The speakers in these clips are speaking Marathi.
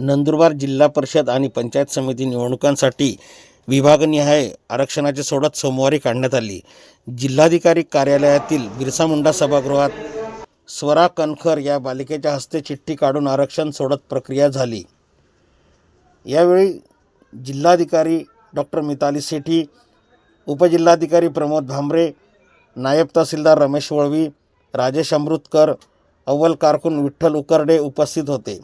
नंदुरबार जिल्हा परिषद आणि पंचायत समिती निवडणुकांसाठी विभागनिहाय आरक्षणाची सोडत सोमवारी काढण्यात आली. जिल्हाधिकारी कार्यालयातील बिरसा मुंडा सभागृहात स्वरा कणखर या बालिकेच्या हस्ते चिठ्ठी काढून आरक्षण सोडत प्रक्रिया झाली. यावेळी जिल्हाधिकारी डॉक्टर मिताली सेठी उपजिल्हाधिकारी प्रमोद भांबरे नायब तहसीलदार रमेश वळवी राजेश अमृतकर अव्वल कारकून विठ्ठल उकरडे उपस्थित होते.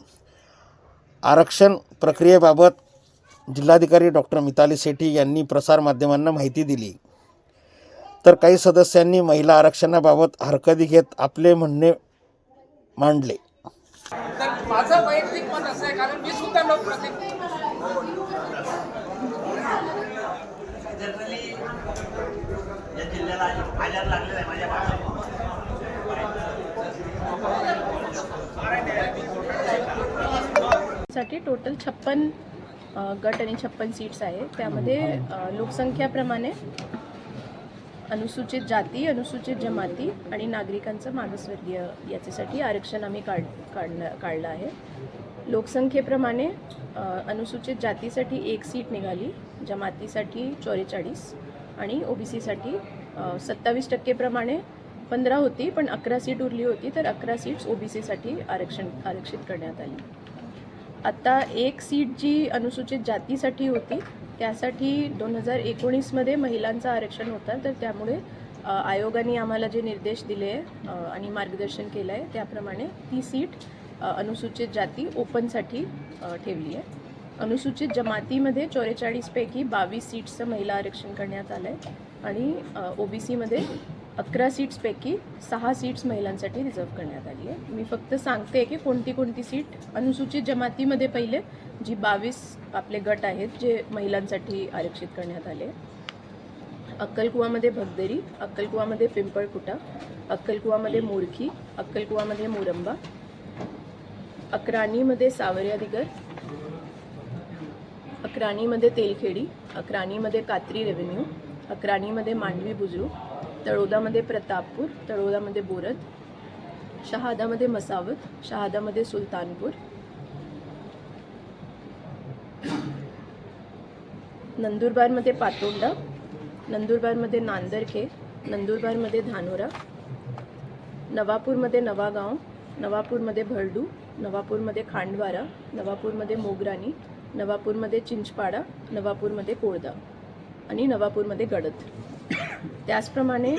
आरक्षण प्रक्रियेबाबत जिल्हाधिकारी डॉक्टर मिताली सेठी यांनी प्रसारमाध्यमांना माहिती दिली. तर काही सदस्यांनी महिला आरक्षणाबाबत हरकती घेत आपले म्हणणे मांडले. तर माझं वैयक्तिक मत असं आहे कारण मी सुद्धा लोकप्रतिनिधी. जनरली या जिल्ह्याला आजार लागलेला आहे. साठी टोटल छप्पन गट आणि छप्पन सीट्स आहे. त्यामध्ये लोकसंख्याप्रमाणे अनुसूचित जाती अनुसूचित जमाती आणि नागरिकांचं मागासवर्गीय याच्यासाठी आरक्षण आम्ही काढ काढणं काढलं आहे. लोकसंख्येप्रमाणे अनुसूचित जातीसाठी एक सीट निघाली जमातीसाठी चौवेचाळीस आणि ओ बी सीसाठी सत्तावीस टक्केप्रमाणे पंधरा होती पण अकरा सीट उरली होती तर अकरा सीट्स ओ बी सीसाठी आरक्षण आरक्षित करण्यात आली. आता एक सीट जी अनुसूचित जातीसाठी होती त्यासाठी दोन हजार एकोणीसमध्ये महिलांचं आरक्षण होतं तर त्यामुळे आयोगाने आम्हाला जे निर्देश दिले आहे आणि मार्गदर्शन केलं आहे त्याप्रमाणे ती सीट अनुसूचित जाती ओपनसाठी ठेवली आहे. अनुसूचित जमातीमध्ये चौवेचाळीसपैकी बावीस सीट्सचं महिला आरक्षण करण्यात आलं आहे आणि ओ बी सीमध्ये अकरा सीट्सपैकी सहा सीट्स महिलांसाठी रिझर्व करण्यात आली आहे. मी फक्त सांगते की कोणती कोणती सीट अनुसूचित जमातीमध्ये पहिले जी बावीस आपले गट आहेत जे महिलांसाठी आरक्षित करण्यात आले अक्कलकुवामध्ये भगदेरी अक्कलकुवामध्ये पिंपळकुटा अक्कलकुवामध्ये मोरखी अक्कलकुवामध्ये मोरंबा अक्राणीमध्ये सावरियादिगर अक्राणीमध्ये तेलखेडी अक्राणीमध्ये कात्री रेव्हेन्यू अक्राणीमध्ये मांडवी बुजरू तळोदामध्ये प्रतापपूर तळोदामध्ये बोरद शहादामध्ये मसावत शहादामध्ये सुलतानपूर नंदुरबारमध्ये पातोंडा नंदुरबारमध्ये नांदरखे नंदुरबारमध्ये धानोरा नवापूरमध्ये नवागाव नवापूरमध्ये भरडू नवापूरमध्ये खांडवारा नवापूरमध्ये मोगराणी नवापूरमध्ये चिंचपाडा नवापूरमध्ये कोळदा. आणि नवापूरमध्ये गडद त्याचप्रमाणे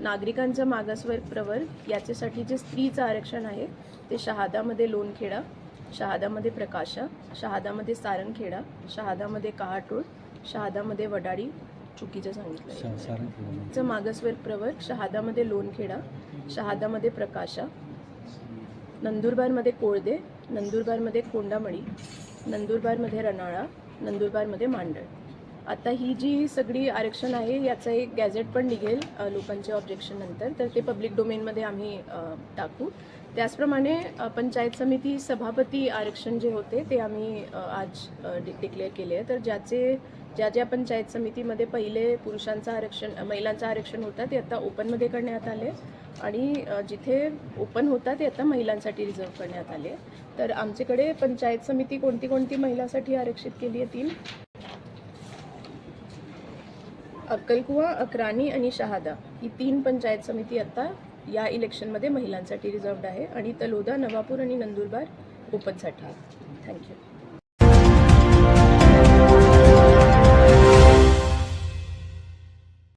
नागरिकांचं मागासवर्ग प्रवर्ग याच्यासाठी जे स्त्रीचं आरक्षण आहे ते शहादामध्ये लोणखेडा शहादामध्ये प्रकाशा शहादामध्ये सारंगखेडा शहादामध्ये कहाटोळ शहादामध्ये वडाळी चुकीचं सांगितलं चं मागासवर्ग प्रवर्ग शहादामध्ये लोणखेडा शहादामध्ये प्रकाशा नंदुरबारमध्ये कोळदे नंदुरबारमध्ये कोंडामळी नंदुरबारमध्ये रनाळा नंदुरबारमध्ये मांडळ. आता ही जी सगळी आरक्षण आहे याचं एक गॅझेट पण निघेल लोकांच्या ऑब्जेक्शन नंतर. तर ते पब्लिक डोमेनमध्ये आम्ही टाकू. त्याचप्रमाणे पंचायत समिती सभापती आरक्षण जे होते ते आम्ही आज डिक्लेअर केले आहे. तर ज्याचे ज्या ज्या पंचायत समितीमध्ये पहिले पुरुषांचं आरक्षण महिलांचं आरक्षण होतं ते आता ओपनमध्ये करण्यात आले. आणि जिथे ओपन होता ते आता महिलांसाठी रिझर्व करण्यात आले. तर आमच्याकडे पंचायत समिती कोणती कोणती महिलांसाठी आरक्षित केली आहे तीन? अक्कलकुवा अक्राणी आणि शहादा ही तीन पंचायत समिती आता या इलेक्शनमध्ये महिलांसाठी रिझर्वड आहे आणि तलोदा नवापूर आणि नंदुरबार ओपनसाठी आहे थँक्यू